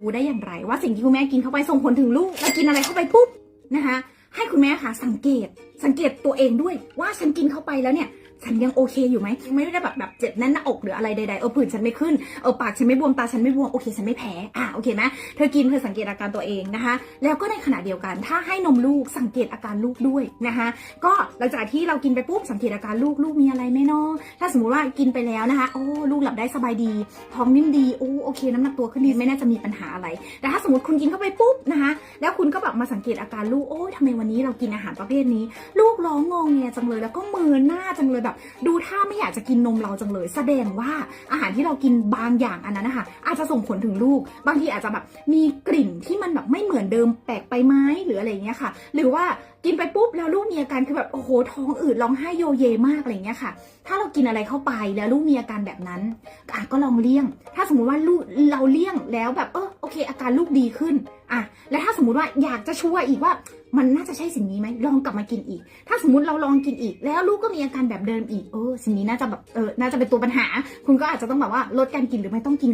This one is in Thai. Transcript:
รู้ได้อย่างไร ว่าสิ่งที่คุณแม่กินเข้าไปส่งผลถึงลูกแล้วกินอะไรเข้าไปปุ๊บนะคะให้คุณแม่ค่ะสังเกตสังเกตตัวเองด้วยว่าฉันกินเข้าไปแล้วเนี่ย ฉันยังโอเคอยู่ไหมไม่ได้แบบแบบเจ็บแน่นหน้าอกหรืออะไรใดๆเออผื่นฉันไม่ขึ้นเออปากฉันไม่บวมตาฉันไม่บวมโอเคฉันไม่แพ้อะโอเคไหมเธอกินเธอสังเกตอาการตัวเองนะคะ แล้วก็ในขณะเดียวกัน ถ้าให้นมลูกสังเกตอาการลูกด้วยนะคะ ก็หลังจากที่เรากินไปปุ๊บสังเกตอาการลูกลูกมีอะไรไหมเนาะถ้าสมมติว่ากินไปแล้วนะคะโอ้ลูกหลับได้สบายดี ท้องนิ่มดีโอ้โอเค น้ำหนักตัวขึ้นดีไม่น่าจะมีปัญหาอะไรแต่ถ้าสมมติคุณกินเข้าไปปุ๊บนะคะแล้วคุณ มาสังเกตอาการลูกโอ้ยทำไมวันนี้เรากินอาหารประเภทนี้ ลูกร้องงองแงจังเลยแล้วก็มือหน้าจังเลยแบบ ดูท่าไม่อยากจะกินนมเราจังเลย แสดงว่าอาหารที่เรากินบางอย่างอันนั้นนะคะอาจจะส่งผลถึงลูก บางทีอาจจะแบบมีกลิ่นที่มันแบบไม่เหมือนเดิมแปลกไปไหมหรืออะไรเงี้ยค่ะ หรือว่ากินไปปุ๊บแล้วลูกมีอาการคือแบบโอ้โหท้องอืดร้องไห้โยเยมากอะไรเงี้ยค่ะ ถ้าเรากินอะไรเข้าไปแล้วลูกมีอาการแบบนั้นอะก็ลองเลี่ยง ถ้าสมมุติว่าลูกเราเลี่ยงแล้วแบบเออ เคอาการลูกดีขึ้นอะแล้วถ้าสมมุติว่าอยากจะชัวร์อีกว่ามันน่าจะใช่สิ่งนี้ไหมลองกลับมากินอีก ถ้าสมมติเราลองกินอีก แล้วลูกก็มีอาการแบบเดิมอีกเออสิ่งนี้น่าจะแบบเออน่าจะเป็นตัวปัญหา คุณก็อาจจะต้องแบบว่าลดการกินหรือไม่ต้องกิน